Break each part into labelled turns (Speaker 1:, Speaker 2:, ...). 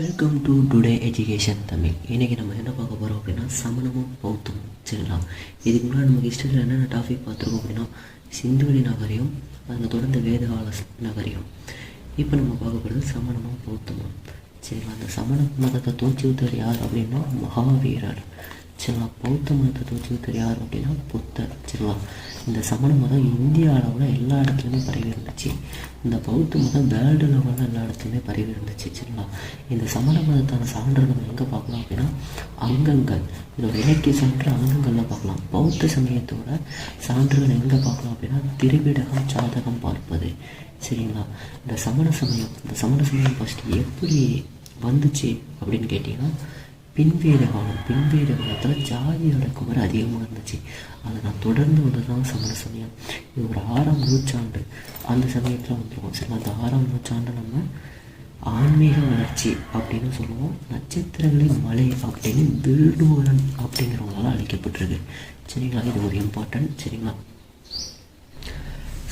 Speaker 1: Welcome to today education Tamil. இன்றைக்கி நம்ம என்ன பார்க்க போகிறோம் அப்படின்னா சமணமும் பௌத்தமும். சரிங்களா? இதுக்கு முன்னாடி நமக்கு ஹிஸ்டரியில் என்னென்ன டாபிக் பார்த்துருக்கோம் அப்படின்னா சிந்துவெளி நகரியம் அதில் தொடர்ந்து வேதகால நகரையும். நகரியம் இப்போ நம்ம பார்க்க போகிறது சமணமும் பௌத்தமும். சரிங்களா? அந்த சமண மதத்தை தோற்றுவித்தவர் யார் அப்படின்னா மகாவீரர். சரிங்களா பௌத்த மதத்தை தோற்றுவித்தவர் யார் அப்படின்னா புத்தர் சரிங்களா இந்த சமண மதம் இந்திய அளவில் எல்லா இடத்துலையுமே பரவி இருந்துச்சு. இந்த பௌத்த மதம் வேர்ல்டு லெவலில் எல்லா இடத்துலையுமே பரவி இருந்துச்சு சரிங்களா இந்த சமண மதத்தான சான்றுகள் நம்ம எங்கே பார்க்கலாம் அப்படின்னா அங்கங்கள். இதோட இலக்கிய சான்று அங்கங்களில் பார்க்கலாம். பௌத்த சமயத்தோட சான்றுகள் எங்கே பார்க்கலாம் அப்படின்னா திருவிடகம் ஜாதகம் பார்ப்பது. சரிங்களா? இந்த சமண சமயம் இந்த சமண சமயம் ஃபஸ்ட்டு எப்படி வந்துச்சு அப்படின்னு கேட்டிங்கன்னா பின்வேத காலம் பின்வீட காலத்தில் ஜாதி அடக்குமுறை அதிகமாக இருந்துச்சு. அதை நான் தொடர்ந்து வந்தது தான் சமண சமயம் இது ஒரு ஆறாம் நூற்றாண்டு. அந்த சமயத்தில் வந்துருவோம். சரி அந்த ஆறாம் நூற்றாண்டு நம்ம ஆன்மீக வளர்ச்சி அப்படின்னு சொல்லுவோம். நட்சத்திரங்களின் மலை அப்படின்னு வில்டூரன் அப்படிங்கிறவங்களால் அழைக்கப்பட்டிருக்கு. சரிங்களா? இது ஒரு இம்பார்ட்டன்ட் சரிங்களா?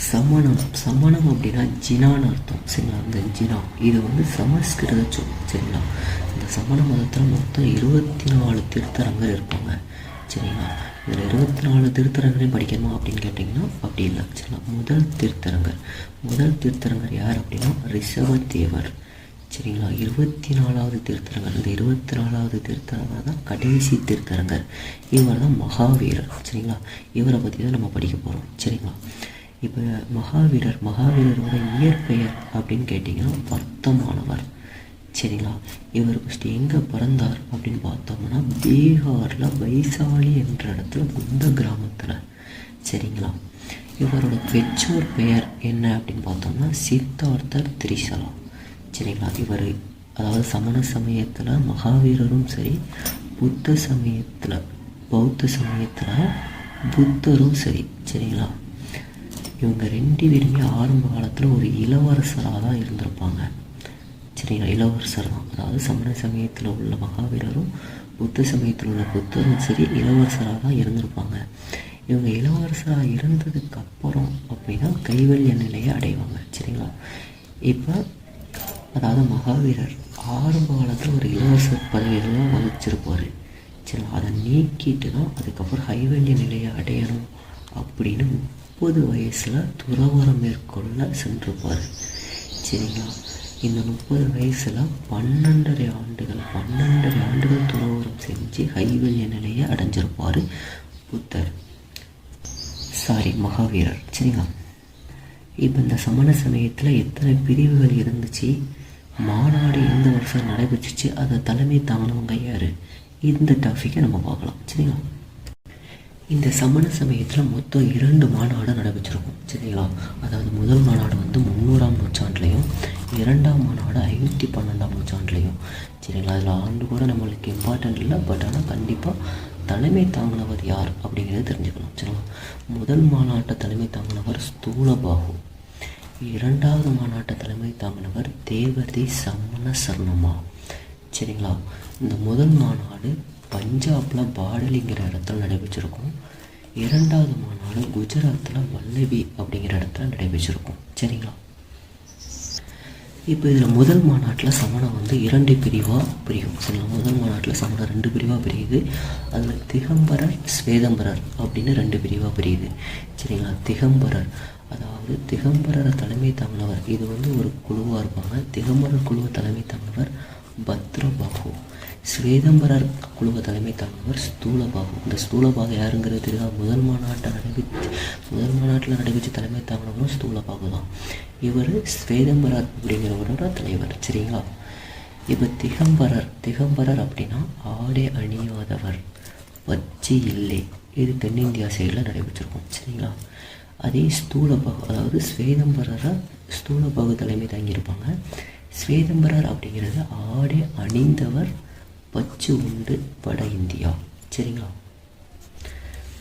Speaker 1: சமணம் சமணம் அப்படின்னா ஜினான்னு அர்த்தம் சரிங்களா? இந்த ஜினா. இது வந்து சமஸ்கிருத சொல் சரிங்களா? இந்த சமண மதத்தில் மொத்தம் இருபத்தி நாலு திருத்தரங்கர் இருப்பாங்க சரிங்களா? இதில் இருபத்தி நாலு திருத்தரங்களையும் படிக்கணுமா அப்படின்னு கேட்டிங்கன்னா அப்படி இல்லை சரிங்களா? முதல் திருத்தரங்கர் முதல் திருத்தரங்கர் யார் அப்படின்னா ரிஷபதேவர் சரிங்களா? இருபத்தி நாலாவது திருத்தரங்கர் இந்த இருபத்தி நாலாவது திருத்தரங்கர் தான் கடைசி திருத்தரங்கர் இவர் தான் மகாவீரர் சரிங்களா? இவரை பற்றி தான் நம்ம படிக்க போகிறோம் சரிங்களா? இப்போ மகாவீரர் மகாவீரரோட இயற்பெயர் அப்படின்னு கேட்டிங்கன்னா வர்த்தமானவர். சரிங்களா? இவர் ஃபஸ்ட்டு எங்கே பிறந்தார் அப்படின்னு பார்த்தோம்னா பீகாரில் வைசாலி என்ற இடத்துல குந்த கிராமத்தில். சரிங்களா? இவரோட பெற்றோர் பெயர் என்ன அப்படின்னு பார்த்தோம்னா சித்தார்த்தர் திரிசலா சரிங்களா? இவர் அதாவது சமண சமயத்தில் மகாவீரரும் சரி புத்த சமயத்தில் பௌத்த சமயத்தில் புத்தரும் சரி. சரிங்களா? இவங்க ரெண்டு பேருமே ஆரம்ப காலத்தில் ஒரு இளவரசராக தான் இருந்திருப்பாங்க. சரிங்களா? இளவரசர் தான். அதாவது சமண சமயத்தில் உள்ள மகாவீரரும் புத்த சமயத்தில் உள்ள புத்தரும் சரி இளவரசராக தான் இருந்திருப்பாங்க. இவங்க இளவரசராக இருந்ததுக்கு அப்புறம் அப்படின்னா கைவல்ய நிலையை அடைவாங்க. சரிங்களா? இப்போ அதாவது மகாவீரர் ஆரம்ப காலத்தில் ஒரு இளவரசர் பதவியெல்லாம் வகிச்சிருப்பார். சரி அதை நீக்கிட்டு தான் அதுக்கப்புறம் ஹைவல்ய நிலையை அடையணும் அப்படின்னு முப்பது வயசில் துறவரம் மேற்கொள்ள சென்றிருப்பார் சரிங்களா? இந்த முப்பது வயசில் பன்னெண்டரை ஆண்டுகள் பன்னெண்டரை ஆண்டுகள் துறவரம் செஞ்சு ஹைவல்ய நிலையை அடைஞ்சிருப்பார் புத்தர். சாரி மகாவீரர். சரிங்களா? இப்போ இந்த சமண சமயத்தில் எத்தனை பிரிவுகள் இருந்துச்சு? மாநாடு எந்த வருஷம் நடைபெற்றுச்சு. அதை தலைமை தாங்கினவங்க யார் இந்த டாபிக்கை நம்ம பார்க்கலாம். சரிங்களா? இந்த சமண சமயத்தில் மொத்தம் இரண்டு மாநாடு நடைபெற்றிருக்கும் சரிங்களா? அதாவது முதல் மாநாடு வந்து முந்நூறாம் நூற்றாண்டுலையும் இரண்டாம் மாநாடு ஐநூற்றி பன்னெண்டாம் நூற்றாண்டுலையும் சரிங்களா? அதில் ஆண்டு கூட நம்மளுக்கு இம்பார்ட்டன்ட் இல்லை பட் ஆனால் கண்டிப்பாக தலைமை தாங்கினவர் யார் அப்படிங்கிறத தெரிஞ்சுக்கணும் சரிங்களா? முதல் மாநாட்டை தலைமை தாங்கினவர் ஸ்தூலபாகு. இரண்டாவது மாநாட்டை தலைமை தாங்கினவர் தேவதி சமண சர்ணமா சரிங்களா? இந்த முதல் மாநாடு பஞ்சாபில் பாடலிங்கிற இடத்துல நடைபெற்றிருக்கும். இரண்டாவது மாநாடு குஜராத்தில் வல்லவி அப்படிங்கிற இடத்துல நடைபெற்றிருக்கும். சரிங்களா? இப்போ இதில் முதல் மாநாட்டில் சமணம் வந்து இரண்டு பிரிவாக பிரியும். சரிங்களா? முதல் மாநாட்டில் சமணம் ரெண்டு பிரிவாக பிரியுது. அதில் திகம்பரர் ஸ்வேதம்பரர் அப்படின்னு ரெண்டு பிரிவாக பிரியுது. சரிங்களா? திகம்பரர். அதாவது திகம்பரரை தலைமை தாங்கினவர் இது வந்து ஒரு குழுவாக இருப்பாங்க. திகம்பரர் குழுவை தலைமை தாங்கினவர் பத்ரபாகு. ஸ்வேதம்பரர் குழுவ தலைமை தாங்கினவர் ஸ்தூலபாகு. இந்த ஸ்தூலபாகு யாருங்கிறது தெரியாது? முதல் மாநாட்டை நடைபெற்று முதல் மாநாட்டில் நடைபெற்று தலைமை தாங்கினவரும் ஸ்தூலபாகு தான் இவர் ஸ்வேதம்பரர் அப்படிங்கிறவரோட தலைவர் சரிங்களா? இப்போ திகம்பரர் திகம்பரர் அப்படின்னா ஆடை அணியாதவர் வச்சி இல்லை. இது தென்னிந்தியா சைடில் நடைபெற்றிருக்கும் சரிங்களா? அதே ஸ்தூலபாகு அதாவது ஸ்வேதம்பரரை ஸ்தூலபாகு தலைமை தாங்கியிருப்பாங்க. ஸ்வேதம்பரர் அப்படிங்கிறது ஆடை அணிந்தவர் பச்சு உண்டு வட இந்தியா. சரிங்களா?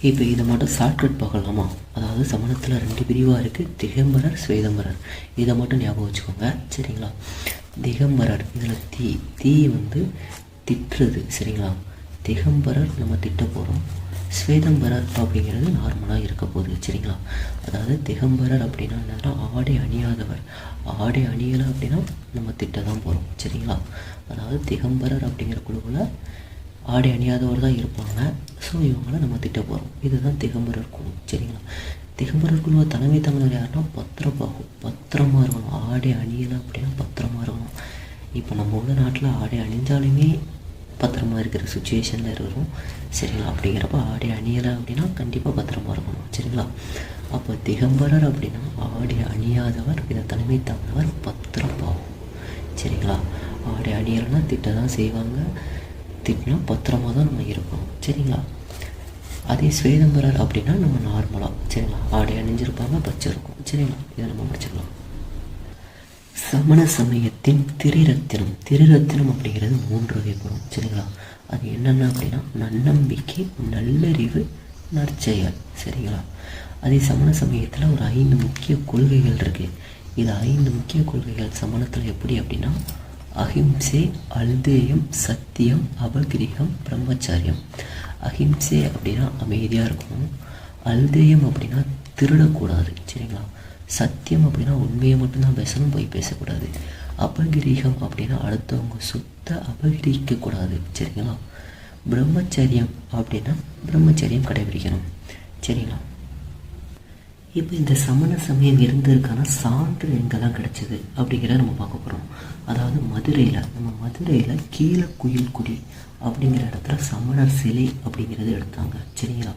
Speaker 1: இப்போ இதை மட்டும் ஷார்ட்கட் பார்க்கலாமா? அதாவது சமணத்தில் ரெண்டு பிரிவாக இருக்குது திகம்பரர் ஸ்வேதம்பரர் இதை மட்டும் ஞாபகம் வச்சுக்கோங்க. சரிங்களா? திகம்பரர் இதில் தீ தீ வந்து திட்டுறது. சரிங்களா? திகம்பரர் நம்ம திட்ட போகிறோம் ஸ்வேதம்பரர் அப்படிங்கிறது நார்மலாக இருக்க போகுது சரிங்களா? அதாவது திகம்பரர் அப்படின்னா என்னன்னா ஆடை அணியாதவர். ஆடை அணியலை அப்படின்னா நம்ம திட்ட தான் போகிறோம் சரிங்களா? அதாவது திகம்பரர் அப்படிங்கிற குழுவில் ஆடை அணியாதவர் தான் இருப்பாங்க. ஸோ இவங்கள நம்ம திட்ட போகிறோம் இதுதான் திகம்பரர் குழு சரிங்களா? திகம்பரர் குழுவை தலைமை தமிழர் யாருன்னா பத்திரபாகு பத்திரமா இருக்கணும். ஆடை அணியலை அப்படின்னா பத்திரமா இருக்கணும். இப்போ நம்ம உள்ள நாட்டில் ஆடை அணிஞ்சாலுமே பத்திரமா இருக்கிற சுச்சுவேஷனில் இருக்கிறோம் சரிங்களா? அப்படிங்கிறப்ப ஆடை அணியலை அப்படின்னா கண்டிப்பாக பத்திரமா இருக்கணும். சரிங்களா? அப்போ திகம்பரர் அப்படின்னா ஆடை அணியாதவர் இதை தலைமை தாழ்ந்தவர் பத்திரப்பாகும் சரிங்களா? ஆடை அணியலைன்னா திட்ட தான் செய்வாங்க. திட்டினா பத்திரமாக தான் நம்ம இருக்கணும். சரிங்களா? அதே ஸ்வேதம்பரர் அப்படின்னா நம்ம நார்மலாக சரிங்களா? ஆடை அணிஞ்சிருப்பாங்க பச்சை இருக்கும் சரிங்களா? இதை நம்ம முடிச்சுக்கலாம். சமண சமயத்தின் திரிரத்தினம். திரிரத்தினம் அப்படிங்கிறது மூன்று வகைப்படும். சரிங்களா? அது என்னென்ன அப்படின்னா நன்னம்பிக்கை நல்லறிவு நற்செயல். சரிங்களா? அதே சமண சமயத்தில் ஒரு ஐந்து முக்கிய கொள்கைகள் இருக்குது இது ஐந்து முக்கிய கொள்கைகள் சமணத்தில் எப்படி அப்படின்னா அஹிம்சை அல்தேயம் சத்தியம் அபகிரிகம் பிரம்மச்சாரியம். அஹிம்சை அப்படின்னா அமைதியாக இருக்கணும். அல்தேயம் அப்படின்னா திருடக்கூடாது. சரிங்களா? சத்தியம் அப்படின்னா உண்மையை மட்டும்தான் பேசணும் போய் பேசக்கூடாது. அபகிரீகம் அப்படின்னா அடுத்தவங்க சொத்தை அபகிரிக்கக்கூடாது. சரிங்களா? பிரம்மச்சரியம் அப்படின்னா பிரம்மச்சரியம் கடைபிடிக்கணும். சரிங்களா? இப்போ இந்த சமண சமயம் இருந்ததுக்கான சான்று எங்கெல்லாம் கிடைச்சது அப்படிங்கிறத நம்ம பார்க்க போகிறோம் அதாவது மதுரையில் நம்ம மதுரையில் கீழக்குயில்குடி அப்படிங்கிற இடத்துல சமணர் சிலை அப்படிங்கிறது எடுத்தாங்க. சரிங்களா?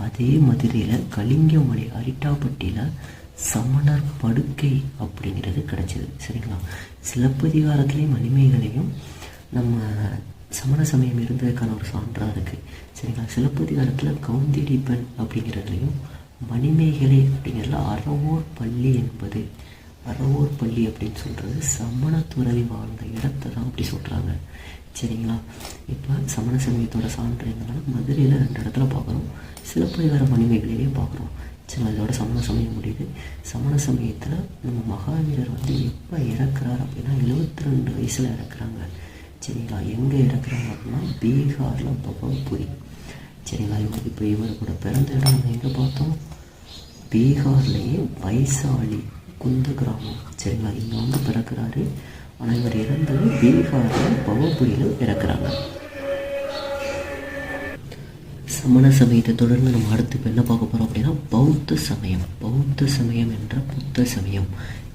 Speaker 1: அதே மதுரையில் கலிங்கமலை அரிட்டாப்பட்டியில் சமணர் படுக்கை அப்படிங்கிறது கிடைச்சிது சரிங்களா? சிலப்பதிகாரத்துலேயும் மணிமேகலையும் நம்ம சமண சமயம் இருந்ததுக்கான ஒரு சான்றாக இருக்குது சரிங்களா? சிலப்பதிகாரத்தில் கவுந்திடி பெண் அப்படிங்கிறதுலையும் மணிமேகலை அப்படிங்கிறதுல அறவோர் பள்ளி என்பது அறவோர் பள்ளி அப்படின்னு சொல்கிறது சமண துறவி வாழ்ந்த இடத்தை தான் அப்படி சொல்கிறாங்க சரிங்களா? இப்போ சமண சமயத்தோட சான்று என்னன்னா மதுரையில் ரெண்டு இடத்துல பார்க்குறோம் சிலப்பதிகார மணிமேகலையிலையும் பார்க்குறோம் சரி அதோட சமண சமயம் முடியுது. சமண சமயத்தில் நம்ம மகாவீரர் வந்து எப்போ இறக்குறார் அப்படின்னா எழுபத்தி ரெண்டு வயசில் இறக்குறாங்க. சரிங்களா? எங்கே இறக்குறாங்க அப்படின்னா பீகாரில் பகவபுரி சரிங்களா? இவர் இப்போ இவர் கூட பிறந்த இடம் நம்ம எங்கே பார்த்தோம்? பீகார்லேயே வைசாலி குந்த கிராமம். சரிங்களா? இங்கே வந்து பிறக்கிறாரு. ஆனால் இவர் இறந்தது பீகாரில் பவபுரியில் இறக்குறாங்க. சமண சமயத்தை தொடர்ந்து நம்ம அடுத்து இப்போ என்ன பார்க்க போகிறோம் அப்படின்னா பௌத்த சமயம். பௌத்த சமயம் என்ற புத்த சமயம்.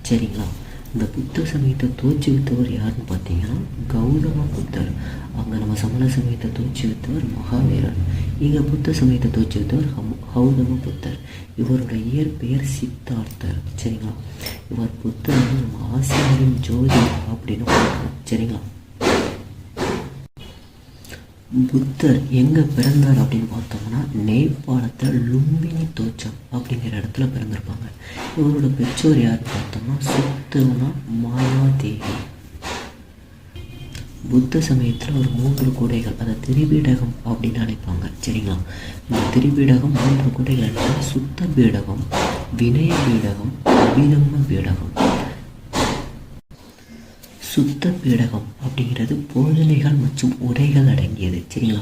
Speaker 1: சரிங்களா? இந்த புத்த சமயத்தை தோற்றுவித்தவர் யாருன்னு பார்த்தீங்கன்னா கௌதம புத்தர். அங்கே நம்ம சமண சமயத்தை தோற்றுவித்தவர் மகாவீரர். இங்கே புத்த சமயத்தை தோற்றுவித்தவர் ஹம் கௌதம புத்தர். இவருடைய இயற்பெயர் சித்தார்த்தர். சரிங்களா? இவர் புத்தர் வந்து நம்ம ஆசிரியரின் ஜோதி அப்படின்னு சரிங்களா? புத்தர் எங்கே பிறந்தார் அப்படின்னு பார்த்தோம்னா நேபாளத்தில் லும்பினி தோச்சம் அப்படிங்கிற இடத்துல பிறந்திருப்பாங்க. இவரோட பெற்றோர் யாருன்னு பார்த்தோம்னா சுத்தம்னா மாயாதேவி. புத்த சமயத்தில் ஒரு மூன்று கூடைகள் அதை திரிபீடகம் அப்படின்னு அழைப்பாங்க. சரிங்களா? இந்த திரிபீடகம் மூன்று கூடைகள் சுத்த பீடகம் வினய பீடகம் அபிதம்ம பீடகம். சுத்த பீடகம் அப்படிங்கிறது போதனைகள் மற்றும் உரைகள் அடங்கியது சரிங்களா?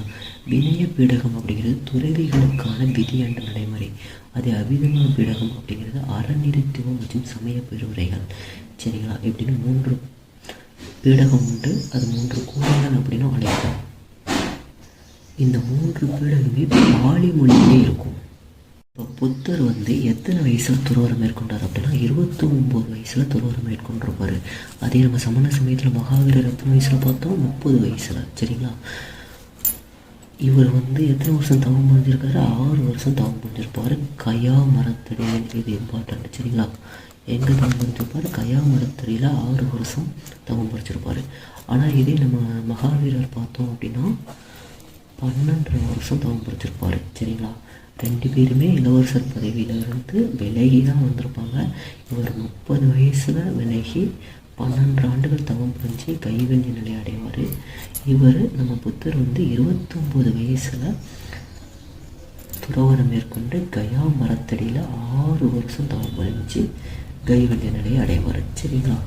Speaker 1: வினய பீடகம் அப்படிங்கிறது துறவிகளுக்கான விதி என்ற நடைமுறை. அதே அபிதமான பீடகம் அப்படிங்கிறது அறநிறுத்துவம் மற்றும் சமய பெருவுரைகள் சரிங்களா? இப்படின்னு மூன்று பீடகம் உண்டு. அது மூன்று கூடைகள் அப்படின்னு அழைக்கிறோம். இந்த மூன்று பீடகமே பாலி மொழியிலே இருக்கும். இப்போ புத்தர் வந்து எத்தனை வயசில் துறவரம் மேற்கொண்டார் அப்படின்னா இருபத்தி ஒம்பது வயசில் துறவரம் மேற்கொண்டிருப்பார். அதே நம்ம சமண சமயத்தில் மகாவீரர் எத்தனை வயசில் பார்த்தோம்? முப்பது வயசில். சரிங்களா? இவர் வந்து எத்தனை வருஷம் தவம் புரிஞ்சிருக்காரு? ஆறு வருஷம் தவம் பண்ணியிருப்பார் கயா மரத்தடியில் இது இம்பார்ட்டன்ட். சரிங்களா? எங்கே தவம் பண்ணியிருப்பார் கயா மரத்தடியில் ஆறு வருஷம் தவம் படிச்சிருப்பார் ஆனால் இதே நம்ம மகாவீரர் பார்த்தோம் அப்படின்னா பன்னெண்டரை வருஷம் தான் படிச்சிருப்பார் சரிங்களா? ரெண்டு பேருமே இளவரசர் பதவியிலிருந்து விலகி தான் வந்திருப்பாங்க. இவர் முப்பது வயசில் விலகி பன்னெண்டு ஆண்டுகள் தவம் புரிஞ்சு கைவெள்ளி நிலை அடைவார். இவர் நம்ம புத்தர் வந்து இருபத்தொம்போது வயசில் துறவரம் மேற்கொண்டு கயா மரத்தடியில் ஆறு வருஷம் தவம் புரிஞ்சு கைவெள்ளி நிலையை அடைவார் சரிங்களா?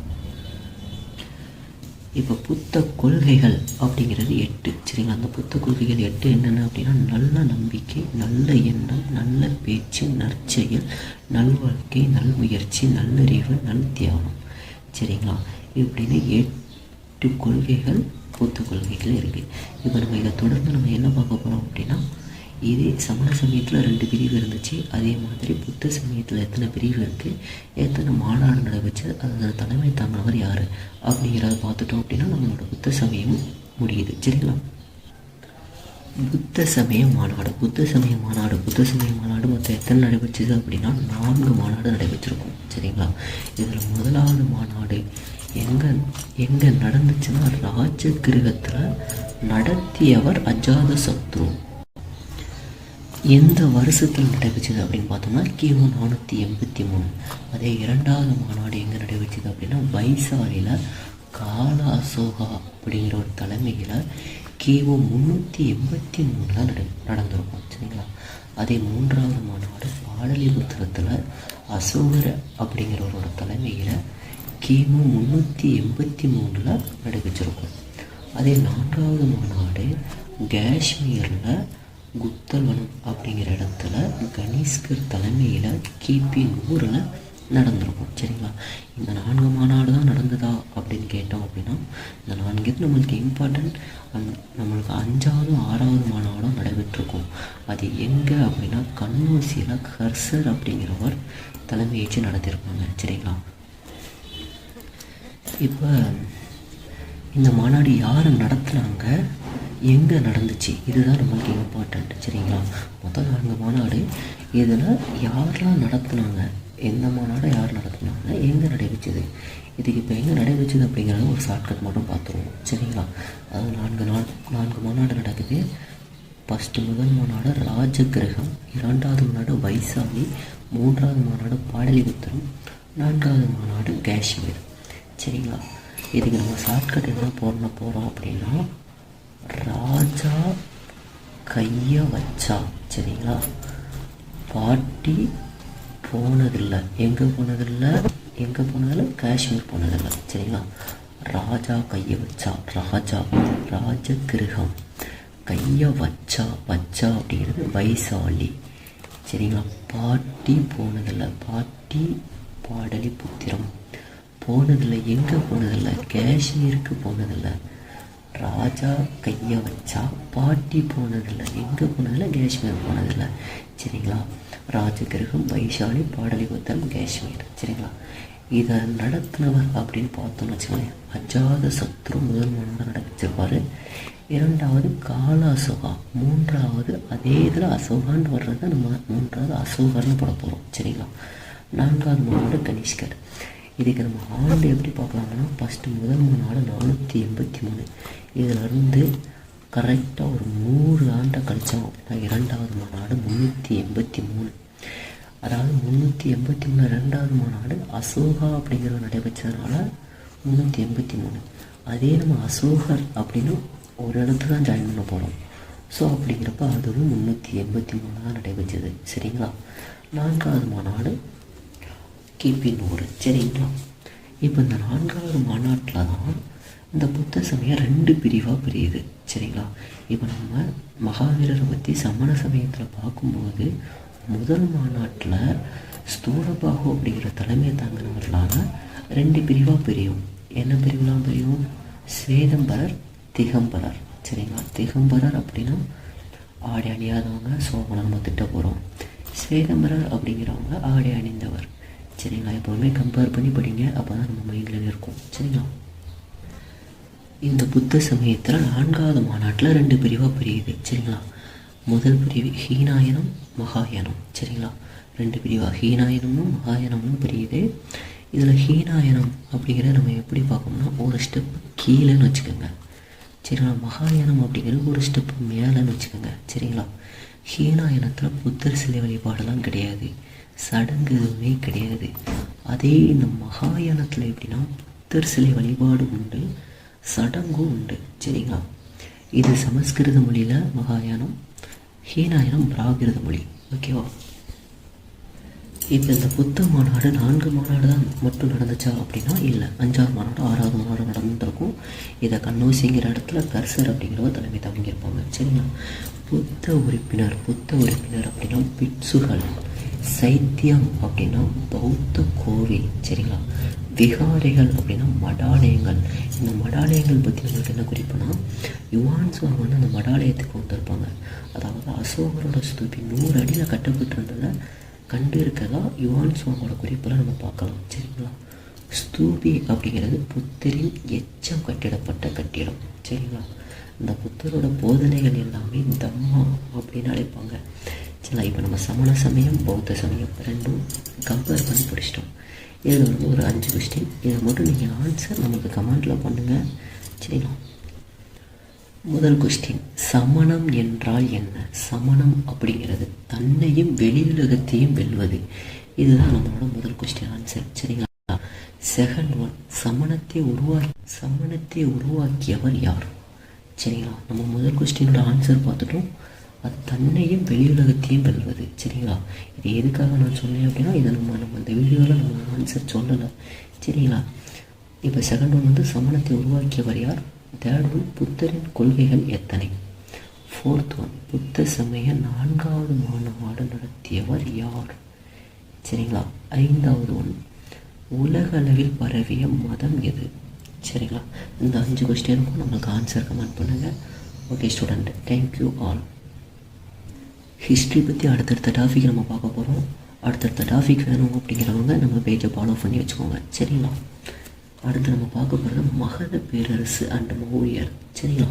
Speaker 1: இப்போ புத்த கொள்கைகள் அப்படிங்கிறது எட்டு. சரிங்களா? அந்த புத்த கொள்கைகள் எட்டு என்னென்ன அப்படின்னா நல்ல நம்பிக்கை நல்ல எண்ணம் நல்ல பேச்சு நற்செயல் நல்வாழ்க்கை நல்முயற்சி நல்லறிவு நல் தியானம் சரிங்களா? இப்படின்னு எட்டு கொள்கைகள் புத்த கொள்கைகள் இருக்குது இப்போ நம்ம இதை தொடர்ந்து நம்ம என்ன பார்க்க போகிறோம் அப்படின்னா இதே சமண சமயத்தில் ரெண்டு பிரிவு இருந்துச்சு. அதே மாதிரி புத்த சமயத்தில் எத்தனை பிரிவு இருக்குது எத்தனை மாநாடு நடைபெற்று அதோட தலைமை தாங்கினவர் யார்? அப்படிங்கிறத பார்த்துட்டோம் அப்படின்னா நம்மளோட புத்த சமயம் முடியுது. சரிங்களா? புத்த சமய மாநாடு புத்த சமய மாநாடு புத்த சமய மாநாடு மொத்தம் எத்தனை நடைபெற்றது அப்படின்னா நான்கு மாநாடு நடைபெற்றிருக்கும். சரிங்களா? இதில் முதலாவது மாநாடு எங்கே எங்கே நடந்துச்சுன்னா ராஜகிரகத்தில் நடத்தியவர் அஜாத சத்ரு. எந்த வருஷத்தில் நடைபெற்றது அப்படின்னு பார்த்தோம்னா கிமு நானூற்றி எண்பத்தி மூணு. அதே இரண்டாவது மாநாடு எங்கே நடைபெற்றது அப்படின்னா வைசாலியில் காலா அசோகா அப்படிங்கிற ஒரு தலைமையில் கிமு முந்நூற்றி எண்பத்தி மூணில் நட நடந்திருக்கும். சரிங்களா? அதே மூன்றாவது மாநாடு பாடலிபுத்திரத்தில் அசோகர் அப்படிங்கிறவரோட தலைமையில் கிமு முந்நூற்றி எண்பத்தி மூணில் நடைபெற்றிருக்கும். அதே நான்காவது மாநாடு காஷ்மீரில் குப்தவனம் அப்படிங்கிற இடத்துல கணேஷ்கர் தலைமையில் கிபி நூறில் நடந்திருக்கும் சரிங்களா? இந்த நான்கு மாநாடு தான் நடந்ததா அப்படின்னு கேட்டோம் அப்படின்னா இந்த நான்கு நம்மளுக்கு இம்பார்ட்டன்ட் அந் நம்மளுக்கு அஞ்சாவது ஆறாவது மாநாடும் நடைபெற்றிருக்கும். அது எங்கே அப்படின்னா கண்ணூசியில் கர்சர் அப்படிங்கிறவர் தலைமையேற்று நடத்தியிருப்பாங்க சரிங்களா? இப்போ இந்த மாநாடு யார் நடத்துனாங்க? எங்கே நடந்துச்சு? இதுதான் நம்மளுக்கு இம்பார்ட்டண்ட் சரிங்களா? மொத்தம் நான்கு மாநாடு இதில் யாரெல்லாம் நடத்துனாங்க? எந்த மாநாடு யார் நடத்துனாங்க? எங்கே நடைபெற்றது? இதுக்கு இப்போ எங்கே நடைபெற்றது அப்படிங்கிறத ஒரு ஷார்ட்கட் மட்டும் பார்த்துருவோம். சரிங்களா? அது நான்கு நாள் நான்கு மாநாடு நடக்குது. ஃபஸ்ட்டு முதல் மாநாடு ராஜகிரகம் இரண்டாவது மாநாடு வைசாலி மூன்றாவது மாநாடு பாடலிபுத்திரம் நான்காவது மாநாடு காஷ்மீர். சரிங்களா? இதுக்கு நம்ம ஷார்ட்கட் என்ன போடணும் போகிறோம் அப்படின்னா ராஜா கையை வச்சா. சரிங்களா? பாட்டி போனதில்லை. எங்கே போனதில்லை? எங்கே போனதில்லை? காஷ்மீர் போனதில்லை. சரிங்களா? ராஜா கையை வச்சா. ராஜா ராஜ கிரகம் கையை வச்சா வச்சா அப்படிங்கிறது வைசாலி. சரிங்களா? பாட்டி போனதில்லை. பாட்டி பாடலி புத்திரம் போனதில்லை. எங்கே போனதில்லை? காஷ்மீருக்கு போனதில்லை. ராஜா கையை வச்சா பாட்டி போனதில்லை எங்கே போனதில்லை காஷ்மீர் போனதில்லை. சரிங்களா? ராஜகிரகம் வைஷாலி பாடலிபுத்தம் காஷ்மீர். சரிங்களா? இதை நடத்தினவர் அப்படின்னு பார்த்தோம்னு வச்சுக்கோங்களேன். அஜாத சத்ரு முதல் மாநாடு நடப்பிச்சிருப்பார் இரண்டாவது கால அசோகா மூன்றாவது அதே இதில் அசோகான்னு வர்றது நம்ம மூன்றாவது அசோகர்னு போட போகிறோம் சரிங்களா? நான்காவது மாநாடு கனிஷ்கர். இதுக்கு நம்ம ஆண்டு எப்படி பார்க்கலாம்னா ஃபஸ்ட்டு முதல் மூணு ஆடு நானூற்றி எண்பத்தி மூணு. இதிலிருந்து கரெக்டாக ஒரு நூறு ஆண்டை கழித்தோம் அப்படின்னா இரண்டாவது மாநாடு முந்நூற்றி எண்பத்தி மூணு. அதாவது முந்நூற்றி எண்பத்தி மூணு ரெண்டாவது மாநாடு அசோகா அப்படிங்கிறத நடைபெற்றதுனால முந்நூற்றி எண்பத்தி மூணு. அதே நம்ம அசோகர் அப்படின்னு ஒரு இடத்துல தான் ஜாயின் பண்ண போகிறோம் ஸோ அப்படிங்கிறப்ப அதுவும் முந்நூற்றி எண்பத்தி மூணு தான் நடைபெற்றது. சரிங்களா? நான்காவது மாநாடு கிபி நூறு சரிங்களா இப்போ இந்த நான்காவது மாநாட்டில் தான் இந்த புத்த சமயம் ரெண்டு பிரிவாக பிரியுது சரிங்களா? இப்போ நம்ம மகாவீரரை பற்றி சமண சமயத்தில் பார்க்கும்போது முதல் மாநாட்டில் ஸ்தூலபாகு அப்படிங்கிற தலைமை தாங்கினவர்களான ரெண்டு பிரிவாக பிரியும். என்ன பிரிவுலாம் பிரியும்? ஸ்வேதம்பரர் திகம்பரர் சரிங்களா? திகம்பரர் அப்படின்னா ஆடை அணியாதவங்க ஸோ நம்ம திட்ட போகிறோம் ஸ்வேதம்பரர் அப்படிங்கிறவங்க ஆடை அணிந்தவர். சரிங்களா? எப்போவுமே கம்பேர் பண்ணி படிங்க. அப்போ தான் நம்ம மைண்டில் இருக்கும். சரிங்களா? இந்த புத்த சமயத்தில் நான்காவது மாநாட்டில் ரெண்டு பிரிவாக பிரியுது. சரிங்களா? முதல் பிரிவு ஹீனாயனம் மகாயனம். சரிங்களா? ரெண்டு பிரிவாக ஹீனாயனமும் மகாயனமும் பிரியுது. இதில் ஹீனாயனம் அப்படிங்கிறத நம்ம எப்படி பார்க்கணும்னா ஒரு ஸ்டெப் கீழேன்னு வச்சுக்கோங்க. சரிங்களா? மகாயானம் அப்படிங்கிறது ஒரு ஸ்டெப் மேலேன்னு வச்சுக்கோங்க. சரிங்களா? ஹீனாயனத்தில் புத்தர் சிலை வழிபாடெல்லாம் கிடையாது. சடங்கு எதுவுமே கிடையாது. அதே இந்த மகாயானத்தில் எப்படின்னா புத்தர் சிலை வழிபாடு உண்டு சடங்கும் உண்டு சரிங்களா? இது சமஸ்கிருத மொழியில் மகாயானம் ஹீனாயனம் பிராகிருத மொழி. ஓகேவா? இப்போ இந்த புத்த மாநாடு நான்கு மாநாடு தான் மட்டும் நடந்துச்சா அப்படின்னா இல்லை. அஞ்சாறு மாநாடு ஆறாவது மாநாடு நடந்திருக்கும். இதை கண்ணூசிங்கிற இடத்துல கர்சர் அப்படிங்கிறவங்க தலைமை தாங்கியிருப்பாங்க சரிங்களா? புத்த உறுப்பினர் புத்த உறுப்பினர் அப்படின்னா பிட்சுகள். சைத்தியம் அப்படின்னா பௌத்த கோவில். சரிங்களா? விகாரைகள் அப்படின்னா மடாலயங்கள். இந்த மடாலயங்கள் பற்றி நம்மளுக்கு என்ன குறிப்புனா யுவான் சுவாங் வந்து அந்த மடாலயத்துக்கு வந்திருப்பாங்க அதாவது அசோகரோட ஸ்தூபி நூறு அடியில் கட்டப்பட்டிருந்ததை கண்டு இருக்கதா யுவான் சுவாங்கோட குறிப்பெல்லாம் நம்ம பார்க்கலாம். சரிங்களா? ஸ்தூபி அப்படிங்கிறது புத்தரின் எச்சம் கட்டிடப்பட்ட கட்டிடம். சரிங்களா? இந்த புத்தரோட போதனைகள் எல்லாமே தம்மா அப்படின்னு அழைப்பாங்க. சரிங்களா இப்போ நம்ம சமண சமயம் பௌத்த சமயம் ரெண்டும் கம்பேர் பண்ணி படிச்சிட்டோம். இதில் வந்து ஒரு அஞ்சு கொஸ்டின் இதை மட்டும் நீங்கள் ஆன்சர் நமக்கு கமெண்டில் பண்ணுங்கள் சரிங்களா? முதல் கொஸ்டின் சமணம் என்றால் என்ன? சமணம் அப்படிங்கிறது தன்னையும் வெளியுலகத்தையும் வெல்வது. இதுதான் நம்மளோட முதல் கொஸ்டின் ஆன்சர் சரிங்களா? செகண்ட் ஒன் சமணத்தை உருவாக்கி சமணத்தை உருவாக்கியவர் யார்? சரிங்களா? நம்ம முதல் கொஸ்டினோட ஆன்சர் பார்த்துட்டோம். அது தன்னையும் வெளியுலகத்தையும் வெல்வது சரிங்களா? இது எதுக்காக நான் சொன்னேன் அப்படின்னா இதை நம்ம நம்ம இந்த வீடியோவில் நம்ம ஆன்சர் சொல்லலை சரிங்களா? இப்போ செகண்ட் ஒன் வந்து சமணத்தை உருவாக்கியவர் யார்? தேர்ட் ஒன் புத்தரின் கொள்கைகள் எத்தனை? ஃபோர்த் ஒன் புத்த சமய நான்காவது மாநாடு நடத்தியவர் யார்? சரிங்களா? ஐந்தாவது ஒன் உலக அளவில் பரவிய மதம் எது? சரிங்களா? இந்த அஞ்சு கொஸ்டினுக்கும் நம்மளுக்கு ஆன்சர் கமெண்ட் பண்ணுங்கள் okay student thank you all history பற்றி அடுத்தடுத்த டாபிக் நம்ம பார்க்க போகிறோம் அடுத்தடுத்த டாபிக் வேணும் அப்படிங்கிறவங்க நம்ம பேஜை ஃபாலோ பண்ணி வச்சுக்கோங்க. சரிங்களா? அடுத்து நம்ம பார்க்க போகிறது மகத பேரரசு அண்ட் மௌரியர். சரிங்களா?